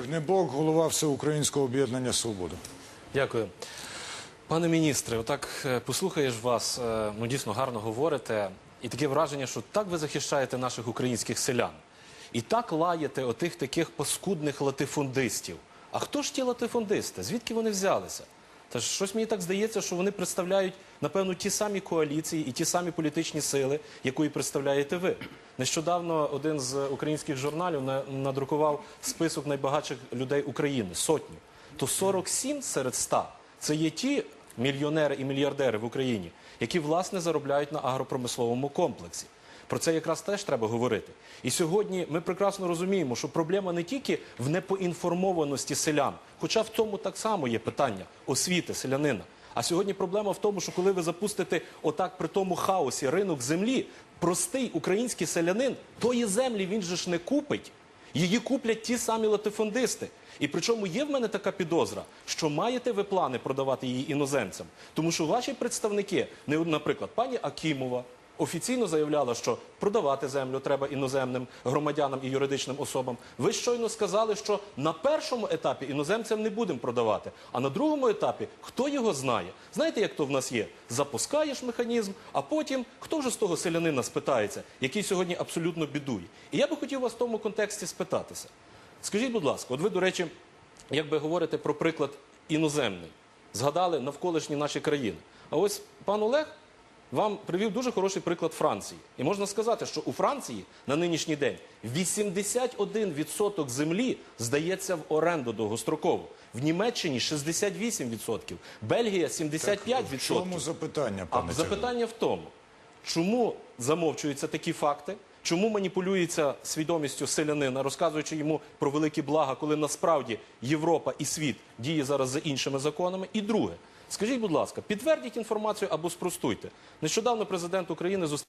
Гнебок, голова Всеукраїнського об'єднання Свобода. Дякую. Пане міністре, отак е, послухаєш вас, е, ну дійсно гарно говорите, і таке враження, що так ви захищаєте наших українських селян. І так лаєте отих таких паскудних латифундистів. А хто ж ті латифундисти? Звідки вони взялися? Та ж щось мені так здається, що вони представляють, напевно, ті самі коаліції і ті самі політичні сили, якої представляєте ви. Нещодавно один з українських журналів на- надрукував список найбагатших людей України сотню. То 47 серед 100 – це є ті мільйонери і мільярдери в Україні, які власне заробляють на агропромисловому комплексі. Про це якраз теж треба говорити. І сьогодні ми прекрасно розуміємо, що проблема не тільки в непоінформованості селян, хоча в цьому так само є питання освіти селянина. А сьогодні проблема в тому, що коли ви запустите отак при тому хаосі ринок землі, простий український селянин тої землі він же ж не купить. Її куплять ті самі латифундисти. І причому є в мене така підозра, що маєте ви плани продавати її іноземцям. Тому що ваші представники, наприклад, пані Акімова, офіційно заявляла, що продавати землю треба іноземним громадянам і юридичним особам. Ви щойно сказали, що на першому етапі іноземцям не будемо продавати, а на другому етапі хто його знає? Знаєте, як то в нас є? Запускаєш механізм, а потім хто вже з того селянина спитається, який сьогодні абсолютно бідує. І я би хотів вас в тому контексті спитатися. Скажіть, будь ласка, от ви, до речі, як би говорите про приклад іноземний, згадали навколишні наші країни. А ось пан Олег вам привів дуже хороший приклад Франції. І можна сказати, що у Франції на нинішній день 81% землі здається в оренду довгостроково. В Німеччині 68%, Бельгія 75%. В чому запитання, А пане Тягун? запитання в тому, чому замовчуються такі факти, чому маніпулюється свідомістю селянина, розказуючи йому про великі блага, коли насправді Європа і світ діє зараз за іншими законами. І друге, скажіть, будь ласка, підтвердіть інформацію або спростуйте. Нещодавно президент України зустрів.